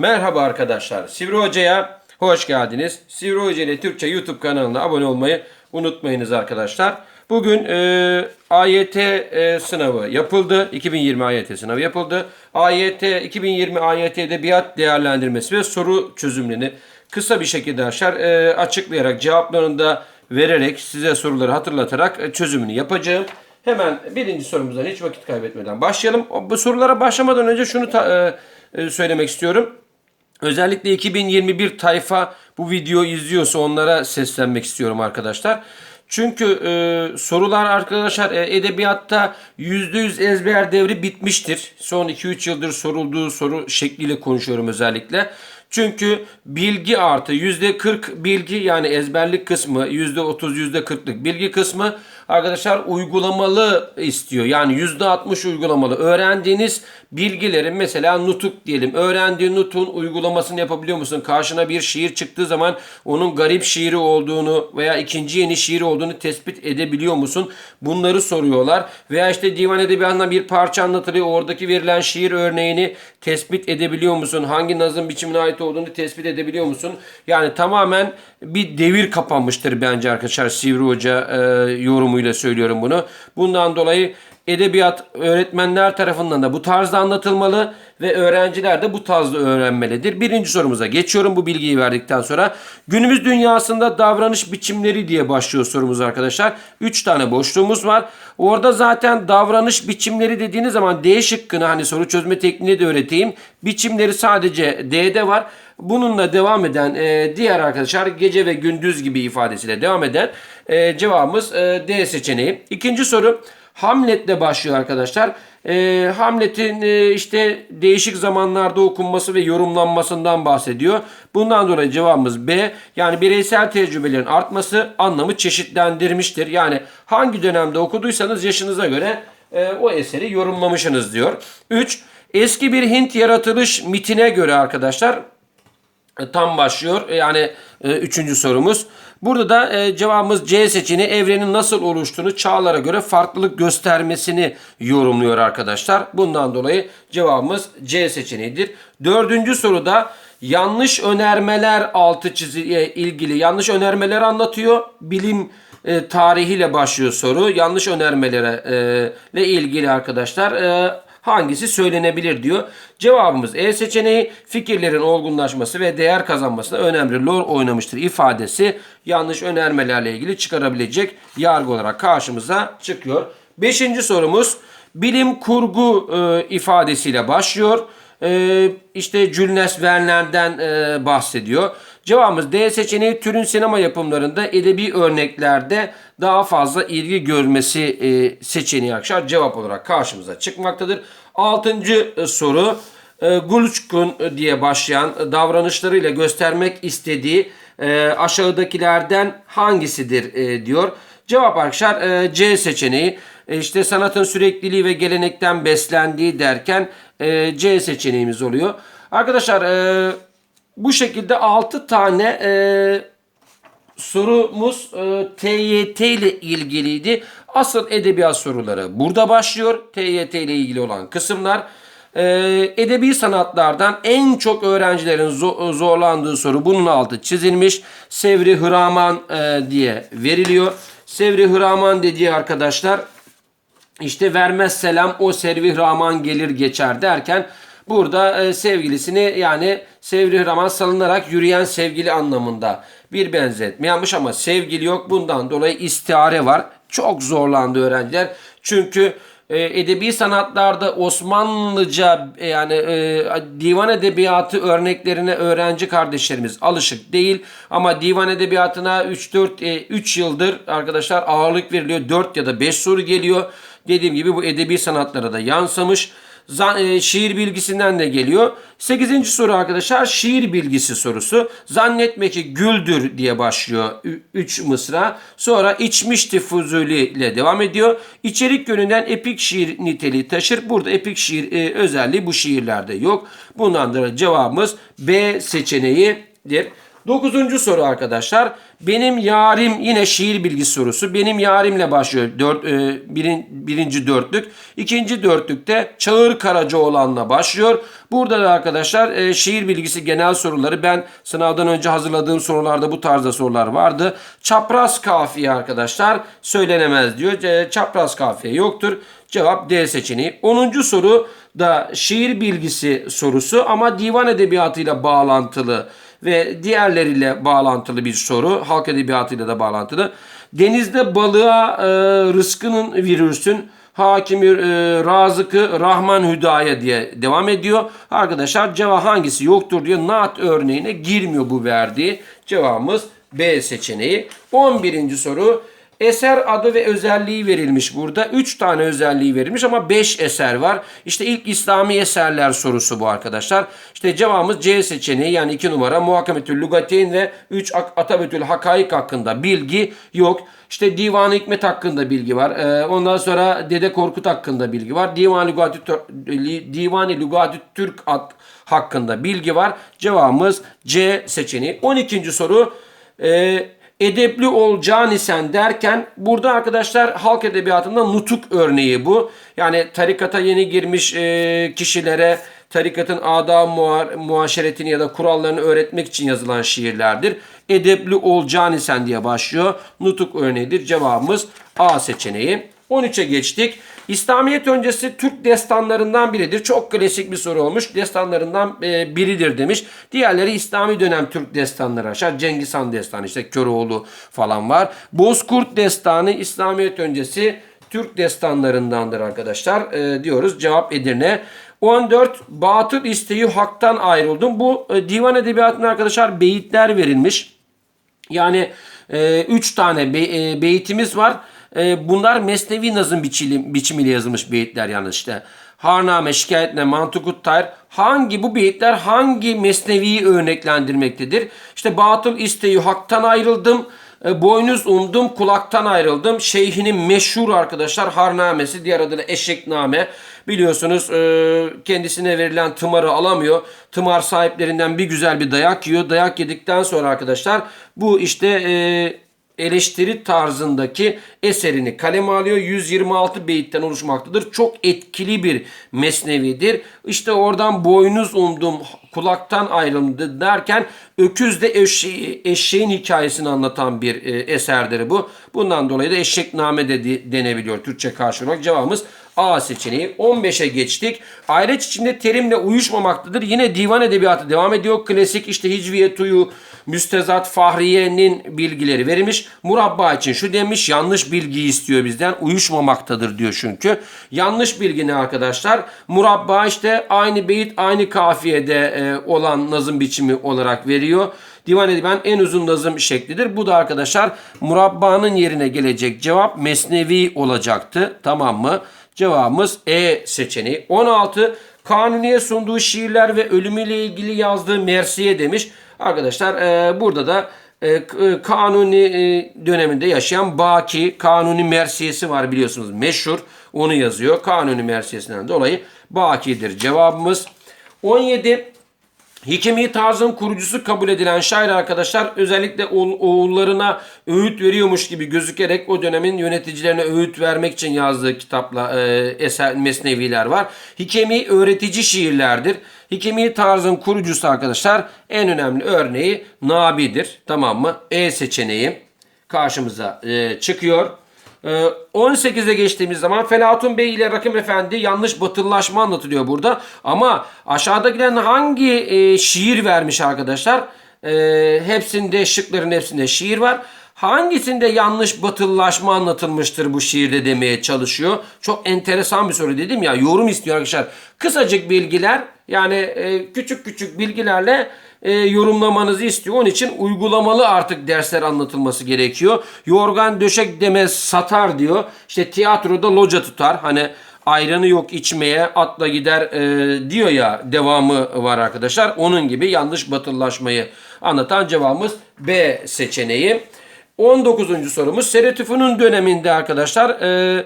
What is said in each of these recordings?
Merhaba arkadaşlar. Sivri Hoca'ya hoş geldiniz. Sivri Hoca ile Türkçe YouTube kanalına abone olmayı unutmayınız arkadaşlar. Bugün e, AYT e, sınavı yapıldı. 2020 AYT sınavı yapıldı. AYT 2020 AYT Edebiyat değerlendirmesi ve soru çözümlerini kısa bir şekilde aşar e, açıklayarak cevaplarını da vererek size soruları hatırlatarak e, çözümünü yapacağım. Hemen birinci sorumuzdan hiç vakit kaybetmeden başlayalım. Bu sorulara başlamadan önce şunu ta- e, e, söylemek istiyorum. Özellikle 2021 tayfa bu videoyu izliyorsa onlara seslenmek istiyorum arkadaşlar. Çünkü e, sorular arkadaşlar e, edebiyatta %100 ezber devri bitmiştir. Son 2-3 yıldır sorulduğu soru şekliyle konuşuyorum özellikle. Çünkü bilgi artı %40 bilgi yani ezberlik kısmı %30 %40'lık bilgi kısmı arkadaşlar uygulamalı istiyor. Yani %60 uygulamalı. Öğrendiğiniz bilgilerin mesela nutuk diyelim. Öğrendiğin nutun uygulamasını yapabiliyor musun? Karşına bir şiir çıktığı zaman onun garip şiiri olduğunu veya ikinci yeni şiir olduğunu tespit edebiliyor musun? Bunları soruyorlar. Veya işte divan edebiyatından bir parça anlatılıyor. Oradaki verilen şiir örneğini tespit edebiliyor musun? Hangi nazım biçimine ait olduğunu tespit edebiliyor musun? Yani tamamen bir devir kapanmıştır bence arkadaşlar Sivri Hoca e, yorumuyla söylüyorum bunu. Bundan dolayı edebiyat öğretmenler tarafından da bu tarzda anlatılmalı ve öğrenciler de bu tarzda öğrenmelidir. Birinci sorumuza geçiyorum bu bilgiyi verdikten sonra. Günümüz dünyasında davranış biçimleri diye başlıyor sorumuz arkadaşlar. 3 tane boşluğumuz var. Orada zaten davranış biçimleri dediğiniz zaman D şıkkını hani soru çözme tekniğini de öğreteyim. Biçimleri sadece D'de var. Bununla devam eden e, diğer arkadaşlar gece ve gündüz gibi ifadesiyle devam eden e, cevabımız e, D seçeneği. İkinci soru Hamlet'le başlıyor arkadaşlar. E, Hamlet'in e, işte değişik zamanlarda okunması ve yorumlanmasından bahsediyor. Bundan dolayı cevabımız B. Yani bireysel tecrübelerin artması anlamı çeşitlendirmiştir. Yani hangi dönemde okuduysanız yaşınıza göre e, o eseri yorumlamışsınız diyor. 3. Eski bir Hint yaratılış mitine göre arkadaşlar tam başlıyor. E, Yani e, üçüncü sorumuz. Burada da e, cevabımız C seçeneği evrenin nasıl oluştuğunu çağlara göre farklılık göstermesini yorumluyor arkadaşlar. Bundan dolayı cevabımız C seçeneğidir. Dördüncü soruda yanlış önermeler altı çizgiye ilgili yanlış önermeler anlatıyor. Bilim e, tarihiyle başlıyor soru. Yanlış önermelere e, ile ilgili arkadaşlar e, hangisi söylenebilir diyor. Cevabımız E seçeneği fikirlerin olgunlaşması ve değer kazanmasına önemli rol oynamıştır ifadesi yanlış önermelerle ilgili çıkarabilecek yargı olarak karşımıza çıkıyor. Beşinci sorumuz bilim kurgu e, ifadesiyle başlıyor. E, işte Jules Verne'den e, bahsediyor. Cevabımız D seçeneği türün sinema yapımlarında edebi örneklerde daha fazla ilgi görmesi e, seçeneği arkadaşlar cevap olarak karşımıza çıkmaktadır. Altıncı e, soru e, Gulçkun diye başlayan e, davranışlarıyla göstermek istediği e, aşağıdakilerden hangisidir e, diyor. Cevap arkadaşlar e, C seçeneği. E, işte sanatın sürekliliği ve gelenekten beslendiği derken e, C seçeneğimiz oluyor. Arkadaşlar e, bu şekilde 6 tane e, sorumuz e, TYT ile ilgiliydi. Asıl edebiyat soruları burada başlıyor. TYT ile ilgili olan kısımlar. E, edebi sanatlardan en çok öğrencilerin zo- zorlandığı soru bunun altı çizilmiş. Sevri Hıraman e, diye veriliyor. Sevri Hıraman dediği arkadaşlar işte vermez selam o servi Rahman gelir geçer derken burada e, sevgilisini yani sevri Rahman salınarak yürüyen sevgili anlamında bir benzetme yapmış ama sevgili yok bundan dolayı istihare var. Çok zorlandı öğrenciler. Çünkü e, edebi sanatlarda Osmanlıca e, yani e, divan edebiyatı örneklerine öğrenci kardeşlerimiz alışık değil ama divan edebiyatına 3-4 3 yıldır arkadaşlar ağırlık veriliyor. 4 ya da 5 soru geliyor. Dediğim gibi bu edebi sanatlara da yansımış. E, şiir bilgisinden de geliyor. 8. soru arkadaşlar şiir bilgisi sorusu. Zannetme ki güldür diye başlıyor 3 mısra. Sonra içmişti Fuzuli ile devam ediyor. İçerik yönünden epik şiir niteliği taşır. Burada epik şiir e, özelliği bu şiirlerde yok. Bundan dolayı cevabımız B seçeneğidir. Dokuzuncu soru arkadaşlar. Benim yarim yine şiir bilgisi sorusu. Benim yarimle başlıyor. Dört, e, birin, birinci dörtlük. İkinci dörtlükte Çağır Karacaoğlan'la başlıyor. Burada da arkadaşlar e, şiir bilgisi genel soruları. Ben sınavdan önce hazırladığım sorularda bu tarzda sorular vardı. Çapraz kafiye arkadaşlar söylenemez diyor. E, çapraz kafiye yoktur. Cevap D seçeneği. 10. soru da şiir bilgisi sorusu ama divan edebiyatıyla bağlantılı ve diğerleriyle bağlantılı bir soru. Halk edebiyatıyla da bağlantılı. Denizde balığa e, rızkının virüsün hakimi e, razıkı Rahman Hüdaya diye devam ediyor. Arkadaşlar cevap hangisi yoktur diyor. Naat örneğine girmiyor bu verdiği. Cevabımız B seçeneği. 11. soru. Eser adı ve özelliği verilmiş burada. 3 tane özelliği verilmiş ama 5 eser var. İşte ilk İslami eserler sorusu bu arkadaşlar. İşte cevabımız C seçeneği yani 2 numara Muhakametül Lugateyn ve 3 Atabetül Hakaik hakkında bilgi yok. İşte Divan-ı Hikmet hakkında bilgi var. Ee, ondan sonra Dede Korkut hakkında bilgi var. Divan-ı Divan-ı Lugatü Türk hakkında bilgi var. Cevabımız C seçeneği. 12. soru. Ee, edepli ol canisen derken burada arkadaşlar halk edebiyatında nutuk örneği bu. Yani tarikata yeni girmiş e, kişilere tarikatın ada muaşeretini ya da kurallarını öğretmek için yazılan şiirlerdir. Edepli ol canisen diye başlıyor. Nutuk örneğidir. Cevabımız A seçeneği. 13'e geçtik. İslamiyet öncesi Türk destanlarından biridir. Çok klasik bir soru olmuş. Destanlarından e, biridir demiş. Diğerleri İslami dönem Türk destanları aşağı. Cengiz Han destanı işte Köroğlu falan var. Bozkurt destanı İslamiyet öncesi Türk destanlarındandır arkadaşlar. E, diyoruz. Cevap Edirne. 14 batıl isteği haktan ayrıldım. Bu e, divan edebiyatına arkadaşlar beyitler verilmiş. Yani 3 e, tane be, e, beyitimiz var. E, bunlar mesnevi nazım biçili, biçimiyle yazılmış beyitler yalnız işte. Harname, şikayetle, mantukut tayr hangi bu beyitler hangi mesneviyi örneklendirmektedir? İşte batıl isteği haktan ayrıldım. E, boynuz umdum, kulaktan ayrıldım. Şeyhinin meşhur arkadaşlar harnamesi, diğer adıyla eşekname. Biliyorsunuz e, kendisine verilen tımarı alamıyor. Tımar sahiplerinden bir güzel bir dayak yiyor. Dayak yedikten sonra arkadaşlar bu işte e, eleştiri tarzındaki eserini kaleme alıyor. 126 beyitten oluşmaktadır. Çok etkili bir mesnevidir. İşte oradan boynuz umdum, kulaktan ayrıldı derken öküzde eşeği, eşeğin hikayesini anlatan bir e, eserdir bu. Bundan dolayı da eşekname de denebiliyor Türkçe karşılığı Cevabımız A seçeneği. 15'e geçtik. Ayreç içinde terimle uyuşmamaktadır. Yine divan edebiyatı devam ediyor. Klasik işte Hicviye Tuyu, Müstezat Fahriye'nin bilgileri verilmiş. Murabba için şu demiş yanlış bilgi istiyor bizden. Uyuşmamaktadır diyor çünkü. Yanlış bilgi ne arkadaşlar? Murabba işte aynı beyit aynı kafiyede e, olan nazım biçimi olarak veriyor. Divan ediben en uzun nazım şeklidir. Bu da arkadaşlar murabbanın yerine gelecek cevap mesnevi olacaktı. Tamam mı? Cevabımız E seçeneği. 16 Kanuni'ye sunduğu şiirler ve ölümüyle ilgili yazdığı Mersiye demiş. Arkadaşlar e, burada da e, e, Kanuni e, döneminde yaşayan Baki Kanuni Mersiyesi var biliyorsunuz meşhur. Onu yazıyor. Kanuni Mersiyesinden dolayı Baki'dir cevabımız. 17 Hikemi tarzın kurucusu kabul edilen şair arkadaşlar özellikle oğullarına öğüt veriyormuş gibi gözükerek o dönemin yöneticilerine öğüt vermek için yazdığı kitapla e, eser mesneviler var. Hikemi öğretici şiirlerdir. Hikemi tarzın kurucusu arkadaşlar en önemli örneği Nabi'dir. Tamam mı? E seçeneği karşımıza e, çıkıyor. 18'e ee, geçtiğimiz zaman Felatun Bey ile Rakım Efendi yanlış batıllaşma anlatılıyor burada. Ama aşağıdakilerin hangi e, şiir vermiş arkadaşlar? E, hepsinde şıkların hepsinde şiir var. Hangisinde yanlış batıllaşma anlatılmıştır bu şiirde demeye çalışıyor. Çok enteresan bir soru dedim ya. Yorum istiyor arkadaşlar. Kısacık bilgiler yani e, küçük küçük bilgilerle e, yorumlamanızı istiyor. Onun için uygulamalı artık dersler anlatılması gerekiyor. Yorgan döşek demez satar diyor. İşte tiyatroda loca tutar. Hani ayranı yok içmeye atla gider e, diyor ya devamı var arkadaşlar. Onun gibi yanlış batıllaşmayı anlatan cevabımız B seçeneği. 19. sorumuz Seretüfü'nün döneminde arkadaşlar e,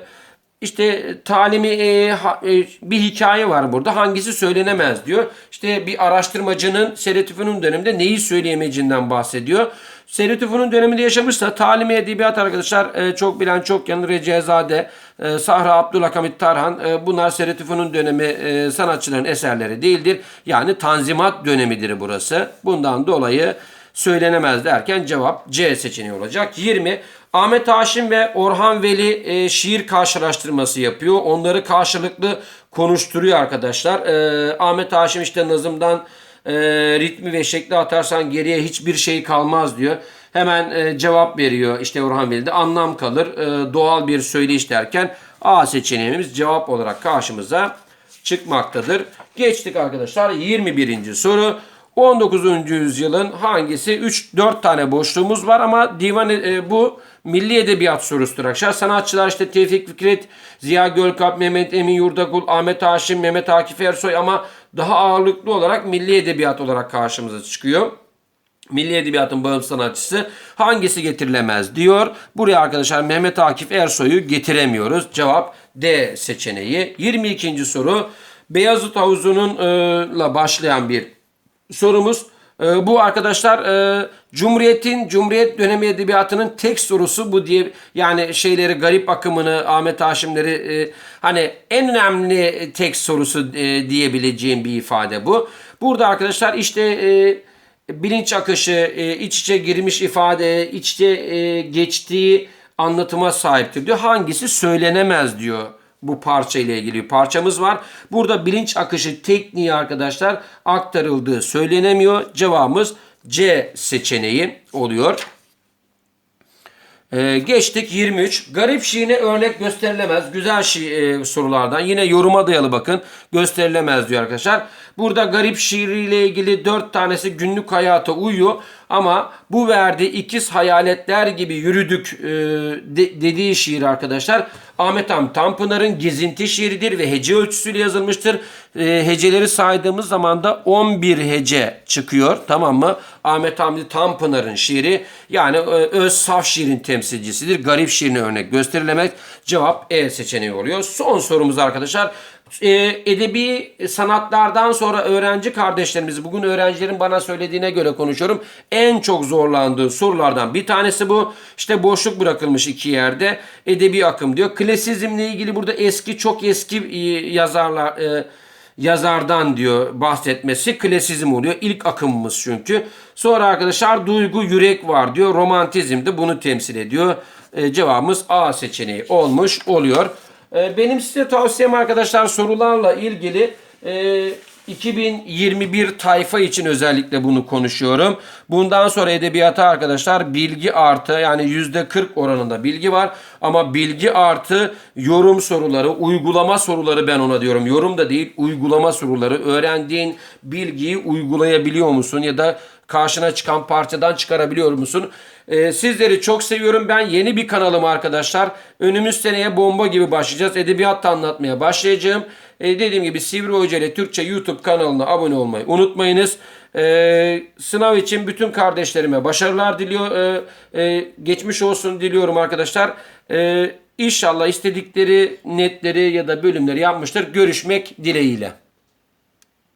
işte talimi e, ha- e, bir hikaye var burada. Hangisi söylenemez diyor. İşte bir araştırmacının Seyret Tüfün'ün döneminde neyi söyleyemeyeceğinden bahsediyor. Seyret Tüfün'ün döneminde yaşamışsa talimi edebiyat arkadaşlar e, çok bilen çok yanı Recezade, e, Sahra Abdülhakamit Tarhan e, bunlar Seyret Tüfün'ün dönemi e, sanatçıların eserleri değildir. Yani Tanzimat dönemidir burası. Bundan dolayı söylenemez derken cevap C seçeneği olacak. 20. Ahmet Haşim ve Orhan Veli e, şiir karşılaştırması yapıyor. Onları karşılıklı konuşturuyor arkadaşlar. E, Ahmet Haşim işte nazımdan e, ritmi ve şekli atarsan geriye hiçbir şey kalmaz diyor. Hemen e, cevap veriyor işte Orhan Veli'de anlam kalır. E, doğal bir söyleyiş derken A seçeneğimiz cevap olarak karşımıza çıkmaktadır. Geçtik arkadaşlar 21. soru. 19. yüzyılın hangisi? 3-4 tane boşluğumuz var ama divan e, bu milli edebiyat sorusudur arkadaşlar. Sanatçılar işte Tevfik Fikret, Ziya Gölkalp, Mehmet Emin Yurdakul, Ahmet Haşim, Mehmet Akif Ersoy ama daha ağırlıklı olarak milli edebiyat olarak karşımıza çıkıyor. Milli Edebiyatın bağımsız sanatçısı hangisi getirilemez diyor. Buraya arkadaşlar Mehmet Akif Ersoy'u getiremiyoruz. Cevap D seçeneği. 22. soru Beyazıt Havuzu'nunla başlayan bir sorumuz. E, bu arkadaşlar e, Cumhuriyet'in Cumhuriyet dönemi edebiyatının tek sorusu bu diye yani şeyleri garip akımını Ahmet Haşimleri e, hani en önemli tek sorusu e, diyebileceğim bir ifade bu. Burada arkadaşlar işte e, bilinç akışı, e, iç içe girmiş ifade, iç içe e, geçtiği anlatıma sahiptir diyor. Hangisi söylenemez diyor bu parça ile ilgili bir parçamız var. Burada bilinç akışı tekniği arkadaşlar aktarıldığı söylenemiyor. Cevabımız C seçeneği oluyor. Ee, geçtik 23. Garip şiirine örnek gösterilemez. Güzel şi- e, sorulardan. Yine yoruma dayalı bakın. Gösterilemez diyor arkadaşlar. Burada garip şiiriyle ilgili 4 tanesi günlük hayata uyuyor. Ama bu verdiği ikiz hayaletler gibi yürüdük e, de- dediği şiir arkadaşlar. Ahmet Hamdi Tanpınar'ın gezinti şiiridir ve hece ölçüsüyle yazılmıştır. E, heceleri saydığımız zaman da 11 hece çıkıyor. Tamam mı? Ahmet Hamdi Tanpınar'ın şiiri yani e, öz saf şiirin temsilcisidir. Garip şiirine örnek gösterilemez. Cevap E seçeneği oluyor. Son sorumuz arkadaşlar. E, edebi sanatlardan sonra öğrenci kardeşlerimiz bugün öğrencilerin bana söylediğine göre konuşuyorum. En çok zorlandığı sorulardan bir tanesi bu. İşte boşluk bırakılmış iki yerde. Edebi akım diyor. Klasizmle ilgili burada eski çok eski e, yazarlar e, yazardan diyor bahsetmesi klasizm oluyor. İlk akımımız çünkü. Sonra arkadaşlar duygu yürek var diyor. Romantizm de bunu temsil ediyor. Cevabımız A seçeneği olmuş oluyor. E, benim size tavsiyem arkadaşlar sorularla ilgili e, 2021 tayfa için özellikle bunu konuşuyorum. Bundan sonra edebiyata arkadaşlar bilgi artı yani %40 oranında bilgi var. Ama bilgi artı yorum soruları, uygulama soruları ben ona diyorum. Yorum da değil, uygulama soruları. Öğrendiğin bilgiyi uygulayabiliyor musun ya da karşına çıkan parçadan çıkarabiliyor musun? Ee, sizleri çok seviyorum. Ben yeni bir kanalım arkadaşlar. Önümüz seneye bomba gibi başlayacağız. Edebiyat anlatmaya başlayacağım. Ee, dediğim gibi Sivri Hoca ile Türkçe YouTube kanalına abone olmayı unutmayınız. Ee, sınav için bütün kardeşlerime başarılar diliyor. Ee, e, geçmiş olsun diliyorum arkadaşlar. Ee, İnşallah istedikleri netleri ya da bölümleri yapmıştır. Görüşmek dileğiyle.